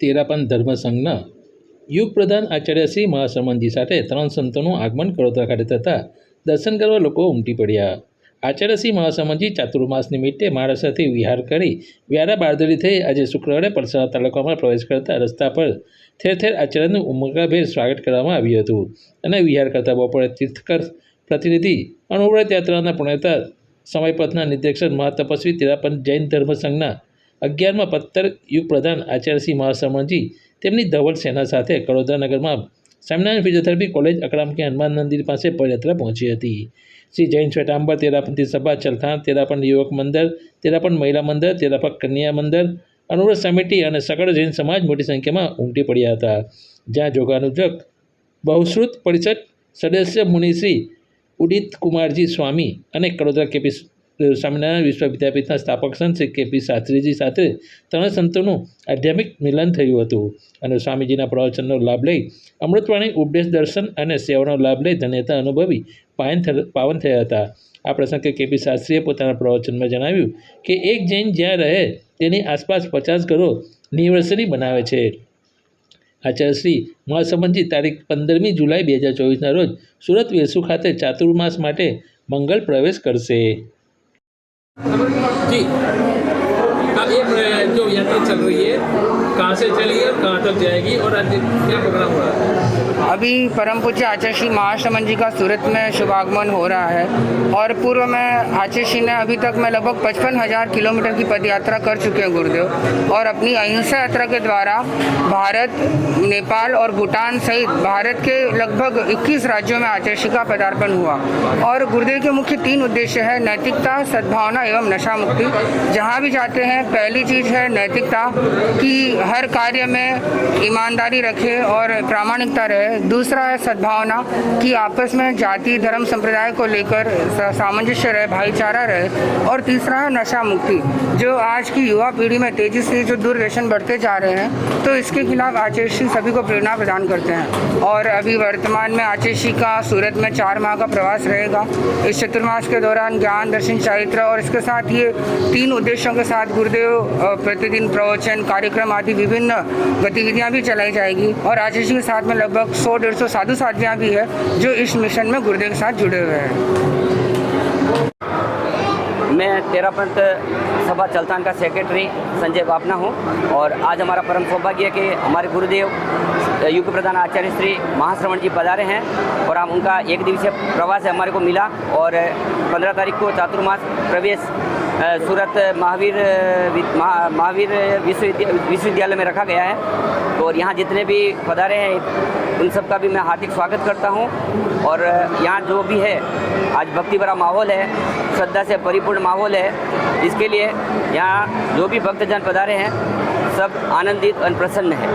તેરાપન ધર્મ સંઘના યુગ પ્રધાન આચાર્ય શ્રી મહાસમનજી સાથે ત્રણ સંતોનું આગમન કડોદરા ખાતે થતાં દર્શન કરવા લોકો ઉમટી પડ્યા. આચાર્ય શ્રી મહાસમનજી ચાતુર્માસ નિમિત્તે મહારાષ્ટ્રથી વિહાર કરી વ્યારા બારદરી થઈ આજે શુક્રવારે પલસાણા તાલુકામાં પ્રવેશ કરતા રસ્તા પર ઠેર ઠેર આચાર્યનું ઉમંગાભેર સ્વાગત કરવામાં આવ્યું હતું અને વિહાર કરતા બપોરે તીર્થકર પ્રતિનિધિ અણુવ્રત યાત્રાના પુણ્યતા સમયપથના નિર્દેશક મહાતપસ્વી તેરાપન જૈન ધર્મ સંઘના અગિયારમાં પત્તર યુગ પ્રધાન આચાર્યસિંહ મહાસમણજી તેમની ધવલ સેના સાથે કડોદરા નગરમાં સ્વામિનારાયણ ફિઝિયોથેરાપી કોલેજ અકરામકી હનુમાન મંદિર પાસે પદયાત્રા પહોંચી હતી. શ્રી જૈન શ્વેતાંબર તેરાપંથી સભા ચલથાણ તેરાપણ યુવક મંદિર તેરાપણ મહિલા મંદિર તેરાપન કન્યા મંદિર અનુરોધ સમિતિ અને સકળ જૈન સમાજ મોટી સંખ્યામાં ઉમટી પડ્યા હતા. જ્યાં જોગાનુજક બહુશ્રુત પરિષદ સદસ્ય મુનિશ્રી ઉદિત કુમારજી સ્વામી અને કડોદરા કેપી સ્વામિનારાયણ વિશ્વ વિદ્યાપીઠના સ્થાપક સંત શ્રી કેપી શાસ્ત્રીજી સાથે ત્રણ સંતોનું આધ્યાત્મિક મિલન થયું હતું. અને સ્વામીજીના પ્રવચનનો લાભ લઈ અમૃતવાણી ઉપદેશ દર્શન અને સેવાનો લાભ લઈ ધન્યતા અનુભવી પાયન પાવન થયા હતા. આ પ્રસંગે કેપી શાસ્ત્રીએ પોતાના પ્રવચનમાં જણાવ્યું કે એક જૈન જ્યાં રહે તેની આસપાસ પચાસ ઘરો નિવર્સરી બનાવે છે. આચાર્ય શ્રી મહાસંબંધી તારીખ પંદરમી જુલાઈ બે હજાર ચોવીસના રોજ સુરત વેસુ ખાતે ચાતુર્માસ માટે મંગલ પ્રવેશ કરશે. जी। अब ये जो यात्रा चल रही है, कहाँ से चली है और कहाँ तक जाएगी और क्या प्रोग्राम हो रहा है? अभी परम पूज्य आचार्य श्री महाश्रमण जी का सूरत में शुभागमन हो रहा है और पूर्व में आचार्य श्री ने अभी तक में लगभग पचपन हज़ार किलोमीटर की पद यात्रा कर चुके हैं गुरुदेव और अपनी अहिंसा यात्रा के द्वारा भारत, नेपाल और भूटान सहित भारत के लगभग 21 राज्यों में आचार्य श्री का पदार्पण हुआ। और गुरुदेव के मुख्य तीन उद्देश्य है, नैतिकता, सद्भावना एवं नशा मुक्ति जहाँ भी जाते हैं, पहली चीज़ है नैतिकता, कि हर कार्य में ईमानदारी रखे और प्रामाणिकता रहे। दूसरा है सद्भावना, कि आपस में जाति, धर्म, संप्रदाय को लेकर सामंजस्य रहे, भाईचारा रहे। और तीसरा है नशा मुक्ति जो आज की युवा पीढ़ी में तेज़ी से जो दूरदर्शन बढ़ते जा रहे हैं तो इसके खिलाफ आचार्य श्री सभी को प्रेरणा प्रदान करते हैं। और अभी वर्तमान में आचार्य श्री का सूरत में चार माह का प्रवास रहेगा। इस चतुर्मास के दौरान ज्ञान, दर्शन, चारित्र और इसके साथ ये तीन उद्देश्यों के साथ गुरुदेव प्रतिदिन प्रवचन, कार्यक्रम आदि विभिन्न गतिविधियाँ भी चलाई जाएगी। और राजेश के साथ में लगभग सौ, डेढ़ सौ साधु साधियाँ भी है, जो इस मिशन में गुरुदेव के साथ जुड़े हुए हैं। मैं तेरापंथ सभा चलतान का सेक्रेटरी संजय बापना हूँ। और आज हमारा परम सौभाग्य है कि हमारे गुरुदेव, युग प्रधान आचार्य श्री महाश्रवण जी पधारे हैं और हम उनका एक दिवसीय प्रवास हमारे को मिला और पंद्रह तारीख को चातुर्मास प्रवेश सूरत महावीर महा- महावीर विश्वविद्या- विश्वविद्यालय में रखा गया है। और यहाँ जितने भी पधारे हैं, उन सब का भी मैं हार्दिक स्वागत करता हूँ। और यहाँ जो भी है, आज भक्ति भरा माहौल है, श्रद्धा से परिपूर्ण माहौल है। इसके लिए यहाँ जो भी भक्तजन पधारे हैं, सब आनंदित और प्रसन्न है।